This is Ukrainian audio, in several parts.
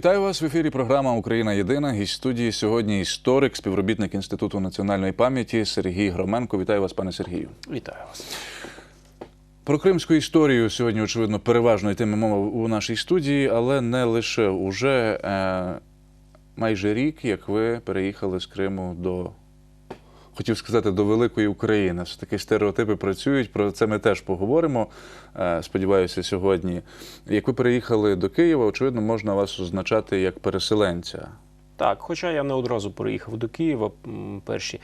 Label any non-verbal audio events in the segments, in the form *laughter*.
Вітаю вас в ефірі. Програма Україна Єдина. Гість студії сьогодні історик, співробітник Інституту національної пам'яті Сергій Громенко. Вітаю вас, пане Сергію. Вітаю вас. Про кримську історію сьогодні, очевидно, переважно йтиме мова у нашій студії, але не лише уже е, майже рік, як ви переїхали з Криму до. Хотів сказати до великої України. Все таки стереотипи працюють. Про це ми теж поговоримо. е, Сподіваюся, сьогодні. Як ви переїхали до Києва, очевидно, можна вас означати як переселенця. Так, хоча я не одразу переїхав до Києва, перші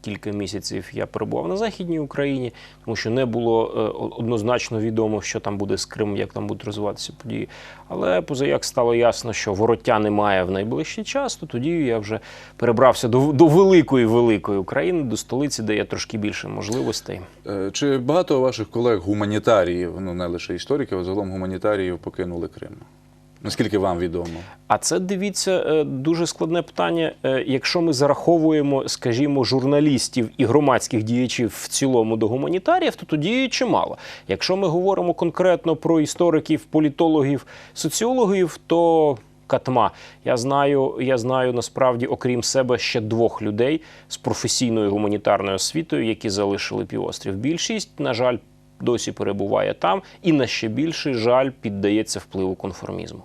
кілька місяців я перебував на Західній Україні, тому що не було е, однозначно відомо, що там буде з Кримом, як там будуть розвиватися події. Але позаяк стало ясно, що вороття немає в найближчий час, то тоді я вже перебрався до, до великої великої України, до столиці, де є трошки більше можливостей. Е, Чи багато ваших колег гуманітаріїв, ну не лише істориків, а загалом гуманітаріїв покинули Крим? Наскільки вам відомо? А це дивіться е, дуже складне питання. Е, Якщо ми зараховуємо, скажімо, журналістів і громадських діячів в цілому до гуманітаріїв, то тоді чимало. Якщо ми говоримо конкретно про істориків, політологів, соціологів, то катма. Я знаю, я знаю насправді, окрім себе, ще двох людей з професійною гуманітарною освітою, які залишили півострів. Більшість, на жаль, досі перебуває там, і на ще більший жаль піддається впливу конформізму.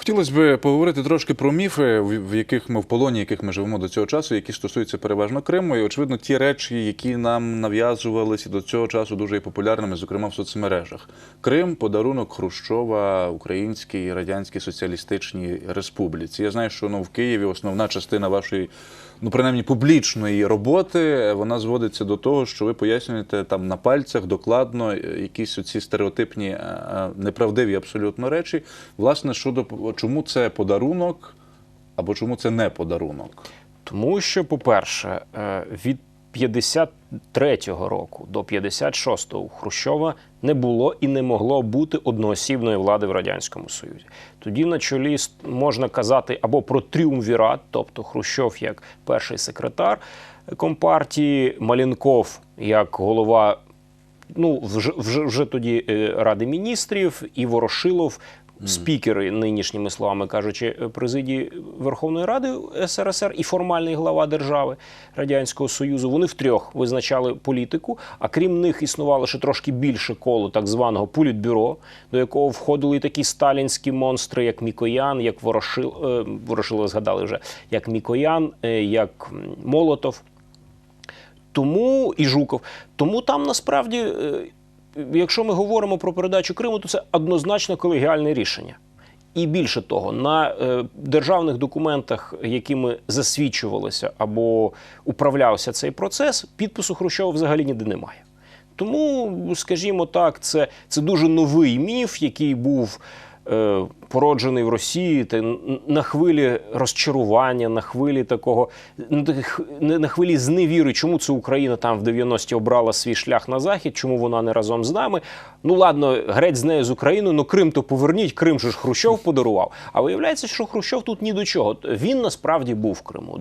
Хотілося б поговорити трошки про міфи, в яких ми в полоні, яких ми живемо до цього часу, які стосуються переважно Криму. І очевидно, ті речі, які нам нав'язувалися до цього часу, дуже популярними, зокрема в соцмережах. Крим подарунок Хрущова Українській Радянській Соціалістичній Республіці. Я знаю, що ну, в Києві основна частина вашої. Ну, принаймні, публічної роботи вона зводиться до того, що ви пояснюєте там на пальцях докладно е, якісь оці стереотипні, е, е, неправдиві абсолютно речі. Власне, щодо чому це подарунок або чому це не подарунок? Тому що, по-перше, від 53-го року до 56-го у Хрущова не було і не могло бути одноосібної влади в радянському союзі. Тоді на чолі можна казати або про тріумвірат, тобто Хрущов як перший секретар компартії, Малінков як голова. Ну, вже, вже, вже тоді е, Ради міністрів і Ворошилов, спікери, нинішніми словами кажучи, е, президії Верховної Ради СРСР і формальний глава держави Радянського Союзу. Вони втрьох визначали політику, а крім них існувало ще трошки більше коло так званого політбюро, до якого входили такі сталінські монстри, як Мікоян, як Ворошил, е, Ворошилова згадали вже, як Мікоян, е, як Молотов. Тому і Жуков. Тому там насправді, якщо ми говоримо про передачу Криму, то це однозначно колегіальне рішення. І більше того, на е, державних документах, якими засвідчувалося або управлявся цей процес, підпису Хрущова взагалі ніде немає. Тому, скажімо так, це, це дуже новий міф, який був е, породжений в Росії н- на хвилі розчарування, на хвилі такого на, на хвилі зневіри, чому це Україна там в 90-ті обрала свій шлях на захід, чому вона не разом з нами. Ну ладно, греть з нею з Україною, ну Крим то поверніть, Крим же ж Хрущов подарував. А виявляється, що Хрущов тут ні до чого. Він насправді був в Криму.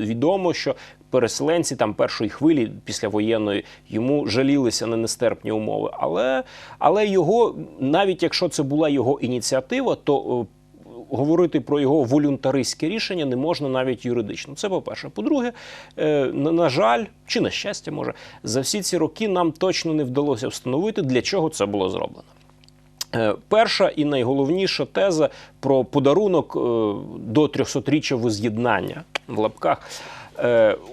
Відомо, що переселенці там першої хвилі післявоєнної йому жалілися на нестерпні умови. Але, але його, навіть якщо це була його ініціатива, то е, говорити про його волюнтаристське рішення не можна навіть юридично. Це по-перше. По-друге, е, на, жаль, чи на щастя, може, за всі ці роки нам точно не вдалося встановити, для чого це було зроблено. Е, Перша і найголовніша теза про подарунок до 300-річчя воз'єднання в лапках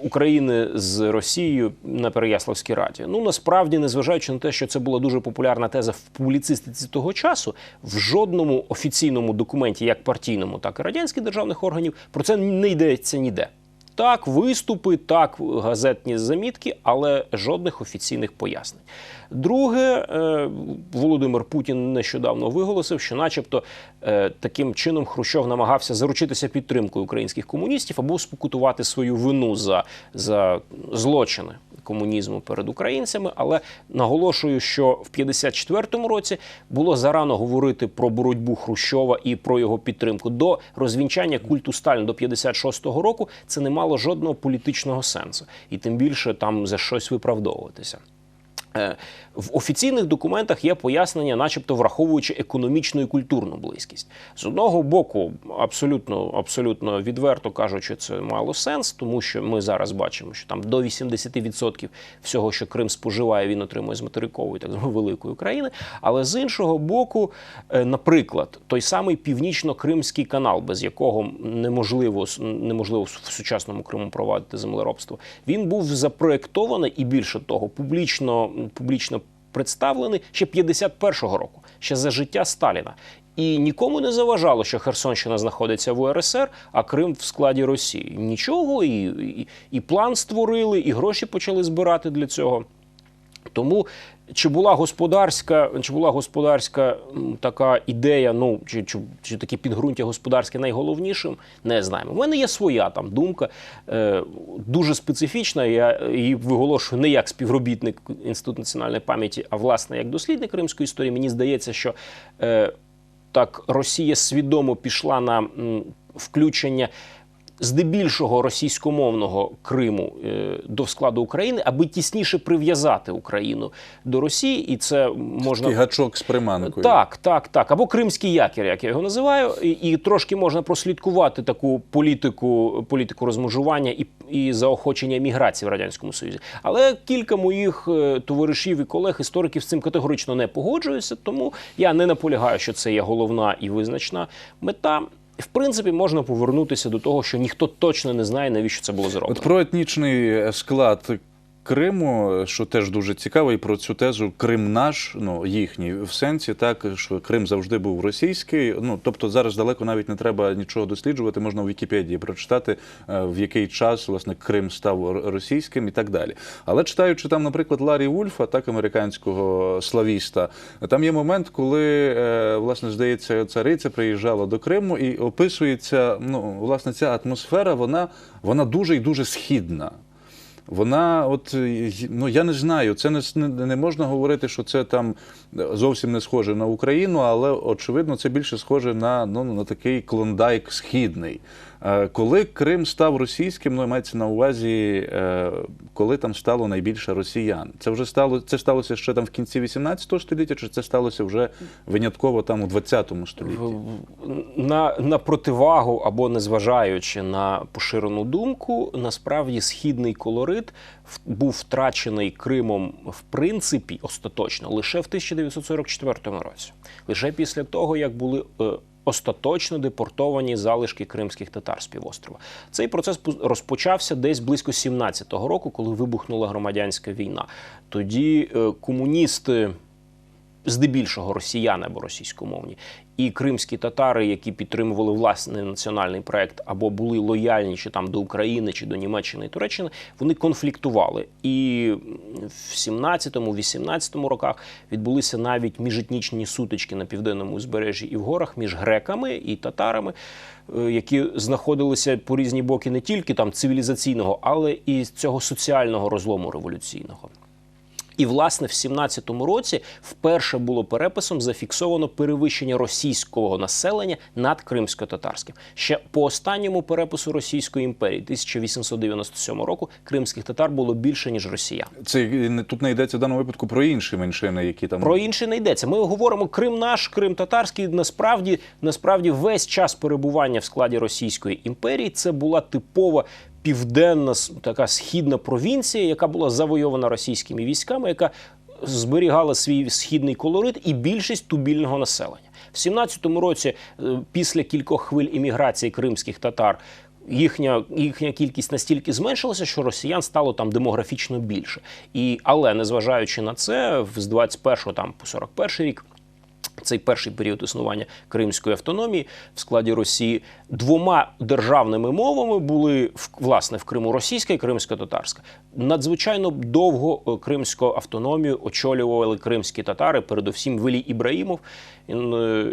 України з Росією на Переяславській раді. Ну насправді, незважаючи на те, що це була дуже популярна теза в публіцистиці того часу, в жодному офіційному документі, як партійному, так і радянських державних органів, про це не йдеться ніде. Так, виступи, так, газетні замітки, але жодних офіційних пояснень. Друге, е, Володимир Путін нещодавно виголосив, що, начебто, е, таким чином Хрущов намагався заручитися підтримкою українських комуністів або спокутувати свою вину за, за злочини комунізму перед українцями. Але наголошую, що в 54-му році було зарано говорити про боротьбу Хрущова і про його підтримку. До розвінчання культу Сталіна до 56-го року це не мало жодного політичного сенсу, і тим більше там за щось виправдовуватися. В офіційних документах є пояснення, начебто враховуючи економічну і культурну близькість. З одного боку, абсолютно, абсолютно відверто кажучи, це мало сенс, тому що ми зараз бачимо, що там до 80% всього, що Крим споживає, він отримує з материкової так званої великої України. Але з іншого боку, е, наприклад, той самий північно-кримський канал, без якого неможливо неможливо в сучасному Криму провадити землеробство, він був запроєктований і більше того, публічно публічно представлений ще 51-го року, ще за життя Сталіна. І нікому не заважало, що Херсонщина знаходиться в УРСР, а Крим в складі Росії. Нічого, і, і, і план створили, і гроші почали збирати для цього. Тому чи була господарська, чи була господарська така ідея, ну чи, чи, чи таке підґрунтя господарське найголовнішим, не знаємо. У мене є своя там думка, е, дуже специфічна. Я її виголошую не як співробітник Інституту національної пам'яті, а власне як дослідник римської історії. Мені здається, що е, так Росія свідомо пішла на м, включення здебільшого російськомовного Криму е, до складу України, аби тісніше прив'язати Україну до Росії, і це можна Такий гачок з приманкою. так, так, так. Або кримський якір, як я його називаю, і, і трошки можна прослідкувати таку політику, політику розмежування і, і заохочення міграції в радянському союзі. Але кілька моїх е, товаришів і колег, істориків з цим категорично не погоджуються, тому я не наполягаю, що це є головна і визначна мета. В принципі, можна повернутися до того, що ніхто точно не знає, навіщо це було зроблено. От про етнічний склад Криму, що теж дуже цікаво, і про цю тезу Крим наш, ну їхній, в сенсі так, що Крим завжди був російський. Ну тобто зараз далеко навіть не треба нічого досліджувати, можна в Вікіпедії прочитати, е, в який час власне Крим став російським і так далі. Але читаючи там, наприклад, Ларі Вульфа, так американського славіста, там є момент, коли е, власне здається, цариця приїжджала до Криму і описується, ну власне, ця атмосфера, вона, вона дуже і дуже східна. Вона, от ну я не знаю, це не, не можна говорити, що це там зовсім не схоже на Україну, але очевидно, це більше схоже на, ну, на такий клондайк східний. Е, Коли Крим став російським, ну мається на увазі, е, коли там стало найбільше росіян. Це вже стало це сталося ще там в кінці 18 століття, чи це сталося вже винятково там у 20 столітті? на, на противагу або незважаючи на поширену думку, насправді східний колорит був втрачений Кримом в принципі остаточно лише в 1944 році, лише після того, як були. Остаточно депортовані залишки кримських татар з півострова. Цей процес розпочався десь близько 17-го року, коли вибухнула громадянська війна. Тоді е, комуністи здебільшого росіяни або російськомовні, і кримські татари, які підтримували власний національний проект або були лояльні чи там до України, чи до Німеччини і Туреччини, вони конфліктували. І в 17-18 роках відбулися навіть міжетнічні сутички на південному узбережжі і в горах між греками і татарами, е, які знаходилися по різні боки не тільки там цивілізаційного, але і цього соціального розлому революційного. І власне в 17-му році вперше було переписом зафіксовано перевищення російського населення над кримсько-татарським. Ще по останньому перепису Російської імперії 1897 року кримських татар було більше ніж росіян. Це не- тут не йдеться в даному випадку про інші меншини, які там Про інше не йдеться. Ми говоримо Крим наш, Крим татарський. Насправді, насправді, весь час перебування в складі Російської імперії це була типова. Південна така східна провінція, яка була завойована російськими військами, яка зберігала свій східний колорит і більшість тубільного населення. В 17-му році, е, після кількох хвиль імміграції кримських татар, їхня, їхня кількість настільки зменшилася, що росіян стало там демографічно більше. І, але незважаючи на це, з 21 там по 41 рік. Цей перший період існування Кримської автономії в складі Росії двома державними мовами були власне в Криму російська і кримсько-татарська. Надзвичайно довго е, кримську автономію очолювали кримські татари, передусім Велій Ібраїмов, е,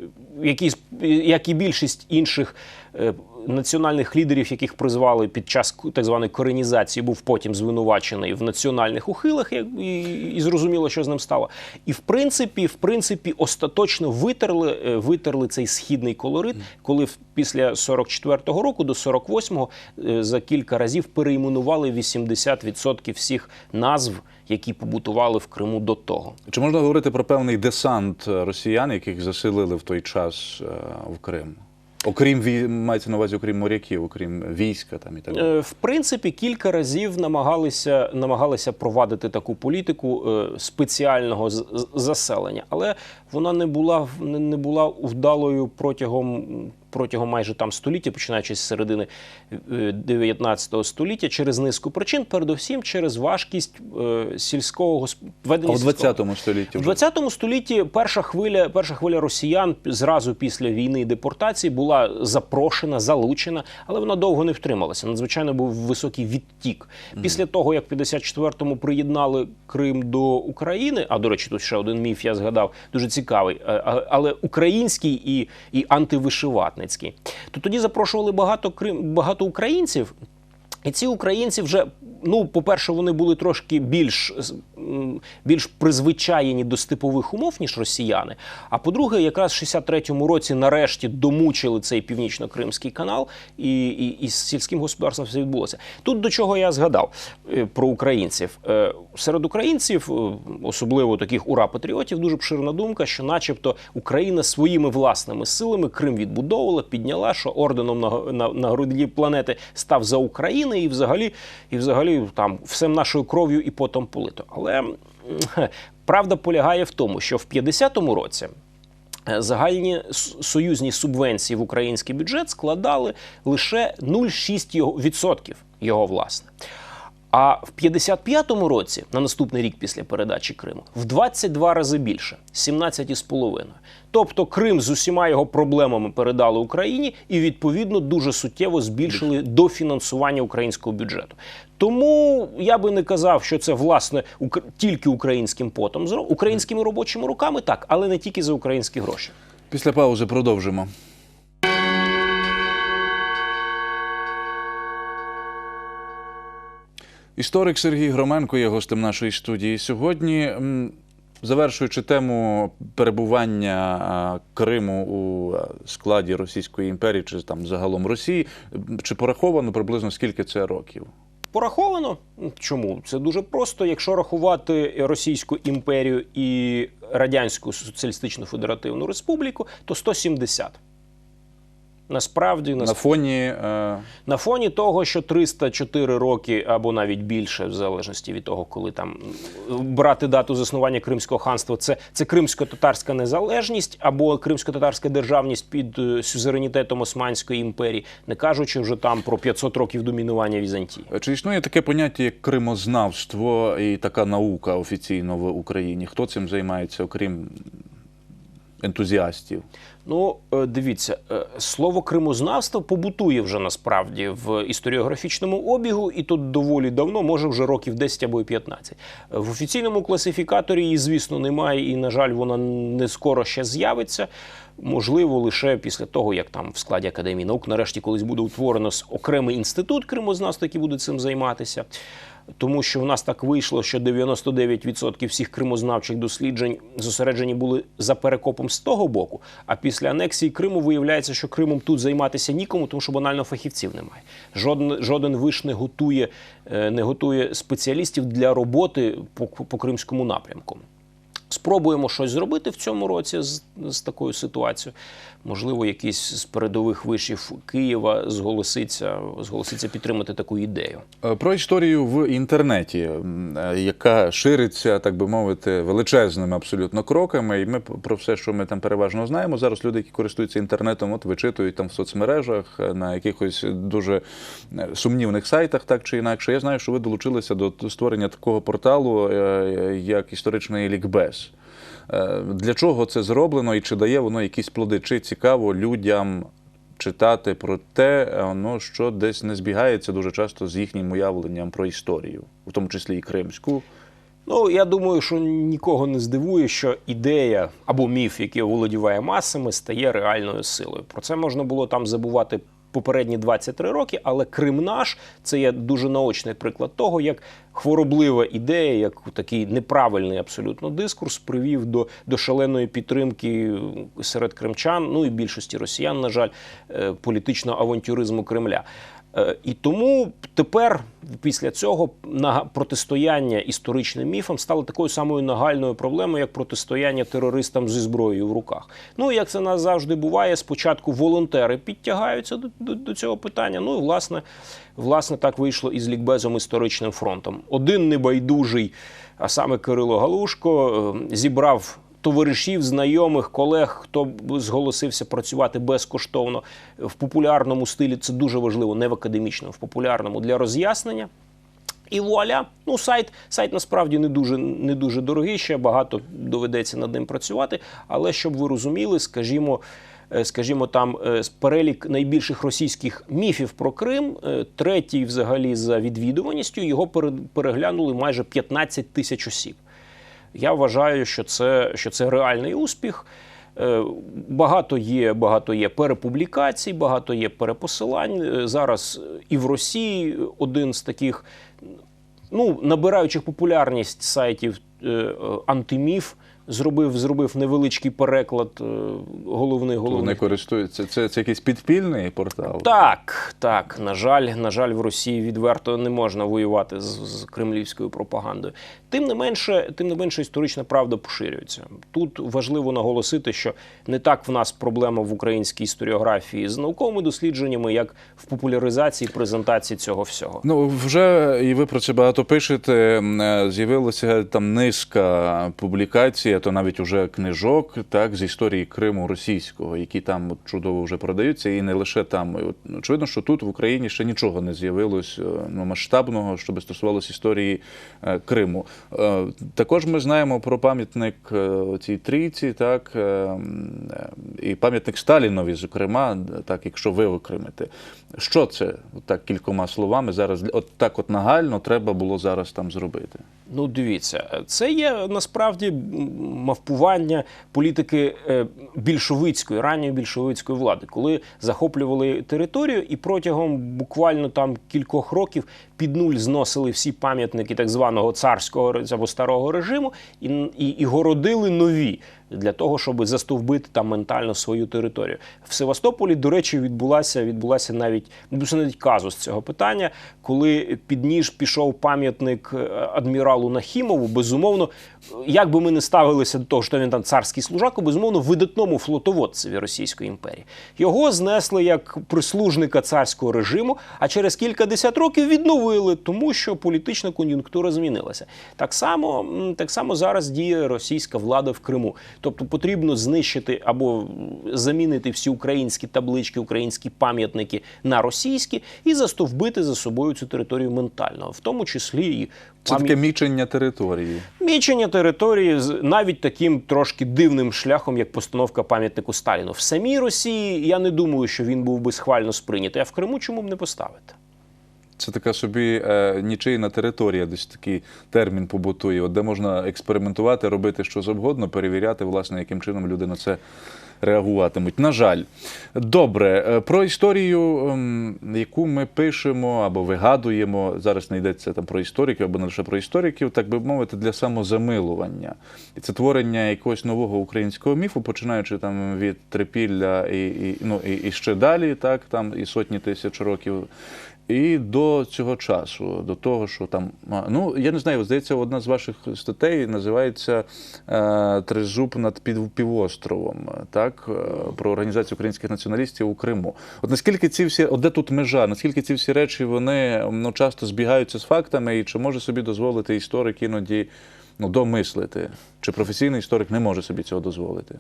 який, як і більшість інших е, національних лідерів, яких призвали під час так званої коренізації, був потім звинувачений в національних ухилах, як- і, і зрозуміло, що з ним стало. І в принципі, в принципі, остаточно витерли, е, витерли цей східний колорит, коли в- після 44-го року до 48-го е, за кілька разів перейменували 80% всіх назв, які побутували в Криму до того. Чи можна говорити про певний десант е, росіян, яких заселили в той час в Крим? Окрім мається на увазі, окрім моряків, окрім війська там і так. Е, В принципі, кілька разів намагалися, намагалися провадити таку політику е, спеціального заселення, але вона не була не була вдалою протягом. Протягом майже там століття, починаючи з середини е, 19 століття, через низку причин, передусім через важкість е, сільського госп- А в сільського 20 столітті в вже 20 столітті перша хвиля, перша хвиля росіян зразу після війни і депортації була запрошена, залучена, але вона довго не втрималася. Надзвичайно був високий відтік. Після того, як в 54-му приєднали Крим до України, а до речі, тут ще один міф я згадав, дуже цікавий, е, але український і, і антивишиватницький. То тоді запрошували багато крим, багато українців. І ці українці вже, ну, по-перше, вони були трошки більш, більш призвичаєні до степових умов, ніж росіяни. А по-друге, якраз в 63-му році нарешті домучили цей північно-кримський канал, і, і, і з сільським господарством все відбулося. Тут до чого я згадав е, про українців. Е, Серед українців, е, особливо таких ура-патріотів, дуже обширна думка, що, начебто, Україна своїми власними силами Крим відбудовувала, підняла, що орденом на, на, на груді планети став за України, і взагалі, і взагалі там всем нашою кров'ю і потом полито. Але *laughs* правда полягає в тому, що в 50-му році. е, Загальні союзні субвенції в український бюджет складали лише 0,6% його- його власне. А в 55-му році, на наступний рік після передачі Криму, в 22 рази більше 17,5. Тобто Крим з усіма його проблемами передали Україні і відповідно дуже суттєво збільшили дофінансування українського бюджету. Тому я би не казав, що це власне тільки українським потом українськими робочими руками, так, але не тільки за українські гроші. після паузи продовжимо. Історик Сергій Громенко є гостем нашої студії сьогодні. Завершуючи тему перебування Криму у складі Російської імперії чи там загалом Росії, чи пораховано приблизно скільки це років? Пораховано. Чому? Це дуже просто. Якщо рахувати Російську імперію і Радянську Соціалістичну Федеративну Республіку, то 170. Насправді, На на, фоні е, на фоні того, що 304 роки або навіть більше, в залежності від того, коли там брати дату заснування Кримського ханства, це, це кримсько-татарська незалежність або кримсько-татарська державність під е, сюзеренітетом Османської імперії, не кажучи вже там про 500 років домінування Візантії. Чи існує таке поняття, як кримознавство і така наука офіційно в Україні? Хто цим займається, окрім ентузіастів? Ну, е, дивіться, е, слово кримознавство побутує вже насправді в історіографічному обігу, і тут доволі давно, може вже років 10 або й 15. Е, В офіційному класифікаторі її, звісно, немає, і, на жаль, вона не скоро ще з'явиться. Можливо, лише після того, як там в складі Академії наук нарешті колись буде утворено окремий інститут кримознавства, який буде цим займатися. Тому що в нас так вийшло, що 99% всіх кримознавчих досліджень зосереджені були за перекопом з того боку. А після анексії Криму виявляється, що Кримом тут займатися нікому, тому що банально фахівців немає. Жоден, жоден виш не готує, е, не готує спеціалістів для роботи по, по кримському напрямку. Спробуємо щось зробити в цьому році з, з такою ситуацією. Можливо, якийсь з передових вишів Києва зголоситься, зголоситься підтримати таку ідею. Е, Про історію в інтернеті, е, яка шириться, так би мовити, величезними абсолютно кроками. І ми про все, що ми там переважно знаємо. Зараз люди, які користуються інтернетом, от вичитують там в соцмережах е, на якихось дуже сумнівних сайтах, так чи інакше. Я знаю, що ви долучилися до створення такого порталу, як історичний лікбез. Е, Для чого це зроблено і чи дає воно якісь плоди? Чи цікаво людям читати про те, е, ну, що десь не збігається дуже часто з їхнім уявленням про історію, в тому числі і кримську. Ну, я думаю, що нікого не здивує, що ідея або міф, який оволодіває масами, стає реальною силою. Про це можна було там забувати попередні 23 роки, але Крим наш це є дуже наочний приклад того, як хвороблива ідея, як такий неправильний абсолютно дискурс привів до, до шаленої підтримки серед кримчан, ну і більшості росіян, на жаль, е, політичного авантюризму Кремля. Е, І тому тепер, після цього, протистояння історичним міфам стало такою самою нагальною проблемою, як протистояння терористам зі зброєю в руках. Ну як це нас завжди буває, спочатку волонтери підтягаються до, до, до цього питання. Ну і власне, власне, так вийшло із лікбезом історичним фронтом. Один небайдужий, а саме Кирило Галушко, е, зібрав товаришів, знайомих, колег, хто зголосився працювати безкоштовно в популярному стилі. Це дуже важливо, не в академічному, в популярному для роз'яснення. І вуаля, ну сайт, сайт насправді не дуже, не дуже дорогий, ще багато доведеться над ним працювати. Але щоб ви розуміли, скажімо, е, скажімо, там е, перелік найбільших російських міфів про Крим, е, третій взагалі за відвідуваністю, його переглянули майже 15 тисяч осіб. Я вважаю, що це, що це реальний успіх. Е, Багато є, багато є перепублікацій, багато є перепосилань. Е, Зараз і в Росії один з таких ну, набираючих популярність сайтів е, е, антиміф зробив, зробив невеличкий переклад е, головний Вони головний. користуються. Це, це якийсь підпільний портал. Так, так. На жаль, на жаль, в Росії відверто не можна воювати з, з кремлівською пропагандою. Тим не менше, тим не менше, історична правда поширюється. Тут важливо наголосити, що не так в нас проблема в українській історіографії з науковими дослідженнями, як в популяризації презентації цього всього. Ну, вже і ви про це багато пишете. е, З'явилася там низка публікацій, а то навіть уже книжок, так, з історії Криму російського, які там чудово вже продаються, і не лише там. Очевидно, що тут в Україні ще нічого не з'явилось е, ну, масштабного, що би стосувалося історії е, Криму. Е, Також ми знаємо про пам'ятник цій трійці, так, і пам'ятник Сталінові, зокрема, так, якщо ви окремите. Що це, так кількома словами, зараз от так от нагально треба було зараз там зробити? Ну, дивіться, це є насправді мавпування політики е, більшовицької, ранньої більшовицької влади, коли захоплювали територію і протягом буквально там кількох років під нуль зносили всі пам'ятники так званого царського або старого режиму і, і, і городили нові. Для того щоб застовбити там ментально свою територію в Севастополі, до речі, відбулася відбулася навіть відбувся навіть казус цього питання, коли під ніж пішов пам'ятник е, адміралу Нахімову. Безумовно, як би ми не ставилися до того, що він там царський служако, безумовно, видатному флотоводцеві Російської імперії. Його знесли як прислужника царського режиму, а через кількадесят років відновили, тому що політична кон'юнктура змінилася. Так само, так само зараз діє російська влада в Криму. Тобто потрібно знищити або замінити всі українські таблички, українські пам'ятники на російські і застовбити за собою цю територію ментально, в тому числі і Це таке мічення території. Мічення території з навіть таким трошки дивним шляхом, як постановка пам'ятнику Сталіну. В самій Росії я не думаю, що він був би схвально сприйнятий. А в Криму чому б не поставити? Це така собі е, нічийна територія, десь такий термін побутує, от де можна експериментувати, робити що завгодно, перевіряти, власне, яким чином люди на це реагуватимуть. На жаль, добре, е, про історію, ем, яку ми пишемо або вигадуємо, зараз не йдеться там про істориків або не лише про істориків, так би мовити, для самозамилування. І це творення якогось нового українського міфу, починаючи там від трипілля і, і, ну, і, і ще далі, так, там і сотні тисяч років. І до цього часу, до того, що там, ну я не знаю, здається, одна з ваших статей називається е, Тризуб над пів, півостровом, так, е, про організацію українських націоналістів у Криму. От наскільки ці всі, от де тут межа, наскільки ці всі речі вони ну, часто збігаються з фактами, і чи може собі дозволити історик іноді ну, домислити? Чи професійний історик не може собі цього дозволити?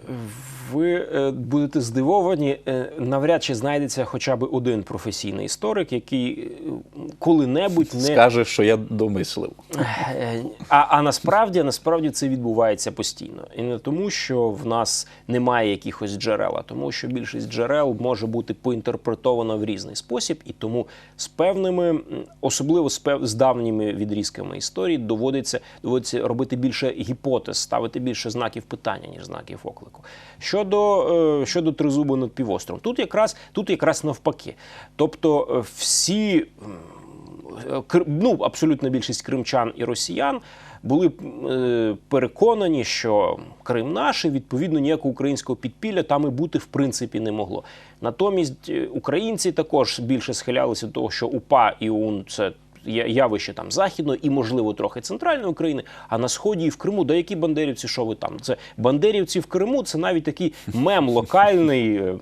Ви е, будете здивовані, е, навряд чи знайдеться хоча б один професійний історик, який е, коли-небудь не Скаже, що я домислив. А, а насправді, насправді це відбувається постійно. І не тому, що в нас немає якихось джерел, а тому, що більшість джерел може бути поінтерпретована в різний спосіб, і тому з певними, особливо з, пев, з давніми відрізками історії, доводиться, доводиться робити більше гіпотез, ставити більше знаків питання, ніж знаків оклику. Щодо, е, щодо тризубу над півостровом, тут якраз, тут якраз навпаки. Тобто е, всі е, ну, абсолютна більшість кримчан і росіян були переконані, що Крим наш, і відповідно ніякого українського підпілля там і бути в принципі не могло. Натомість українці також більше схилялися до того, що УПА і УН це явище там західної і, можливо, трохи центральної України, а на сході і в Криму, деякі бандерівці, що ви там? Це бандерівці в Криму, це навіть такий мем локальний, *laughs* е,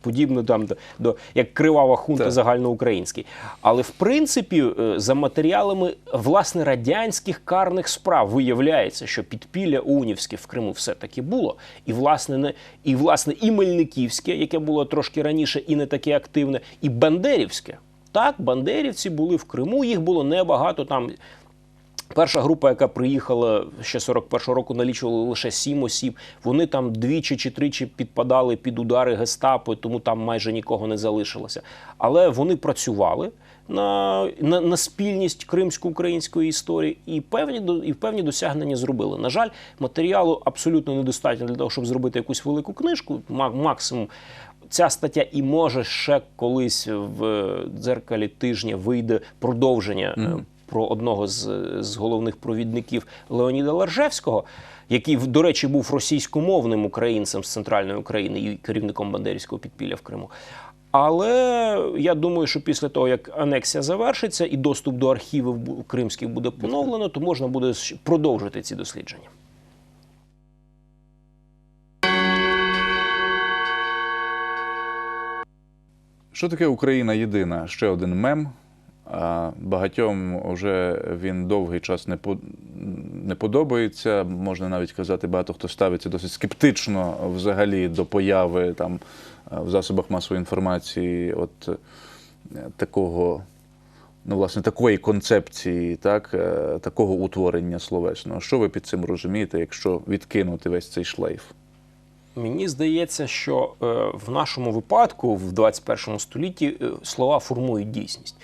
подібно там до, до як кривава хунта Так. загальноукраїнський. Але в принципі, е, за матеріалами власне радянських карних справ виявляється, що підпілля унівське в Криму все-таки було. І власне не і власне і Мельниківське, яке було трошки раніше і не таке активне, і Бандерівське. Так, бандерівці були в Криму, їх було небагато там. Перша група, яка приїхала ще 41-го року, налічувала лише сім осіб. Вони там двічі чи тричі підпадали під удари гестапо, тому там майже нікого не залишилося. Але вони працювали на, на, на спільність кримсько-української історії і певні і певні досягнення зробили. На жаль, матеріалу абсолютно недостатньо для того, щоб зробити якусь велику книжку. Максимум Ця стаття і може ще колись в дзеркалі тижня вийде продовження е, про одного з, з головних провідників Леоніда Ларжевського, який, до речі, був російськомовним українцем з центральної України і керівником бандерівського підпілля в Криму. Але я думаю, що після того, як анексія завершиться і доступ до архівів кримських буде поновлено, то можна буде продовжити ці дослідження. Що таке Україна єдина? Ще один мем. Багатьом вже він довгий час не, не подобається. Можна навіть казати, багато хто ставиться досить скептично взагалі до появи там в засобах масової інформації от е, такого, ну, власне, такої концепції, так, е, такого утворення словесного. Що ви під цим розумієте, якщо відкинути весь цей шлейф? Мені здається, що е, в нашому випадку, в 21 столітті, е, слова формують дійсність.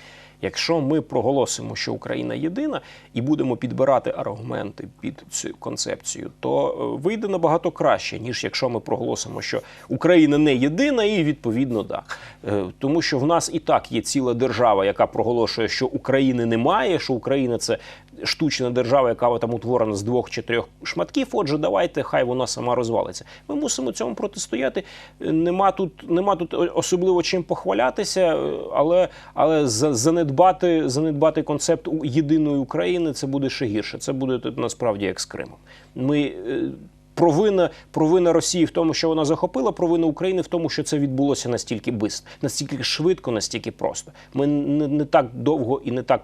Якщо ми проголосимо, що Україна єдина, і будемо підбирати аргументи під цю концепцію, то е, вийде набагато краще, ніж якщо ми проголосимо, що Україна не єдина, і відповідно. Е, Тому що в нас і так є ціла держава, яка проголошує, що України немає, що Україна це штучна держава, яка там утворена з двох чи трьох шматків. Отже, давайте, хай вона сама розвалиться. Ми мусимо цьому протистояти. Нема тут, нема тут особливо чим похвалятися, але, але занедбати, занедбати концепт єдиної України це буде ще гірше. Це буде насправді як з Кримом. Ми е, Провина, провина Росії в тому, що вона захопила, провина України в тому, що це відбулося настільки бистро, настільки швидко, настільки просто. Ми не, не так довго і не так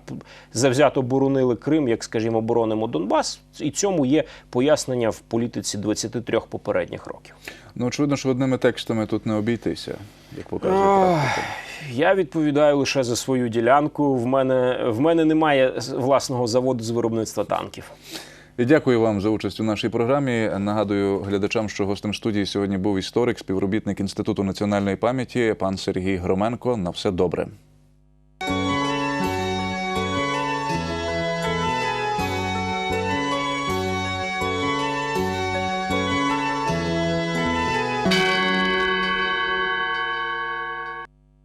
завзято боронили Крим, як, скажімо, боронимо Донбас. І цьому є пояснення в політиці 23 попередніх років. Ну, очевидно, що одними текстами тут не обійтися, як показує практика. Я відповідаю лише за свою ділянку. В мене в мене немає власного заводу з виробництва танків. Дякую вам за участь у нашій програмі. Нагадую глядачам, що гостем студії сьогодні був історик, співробітник Інституту національної пам'яті пан Сергій Громенко. На все добре.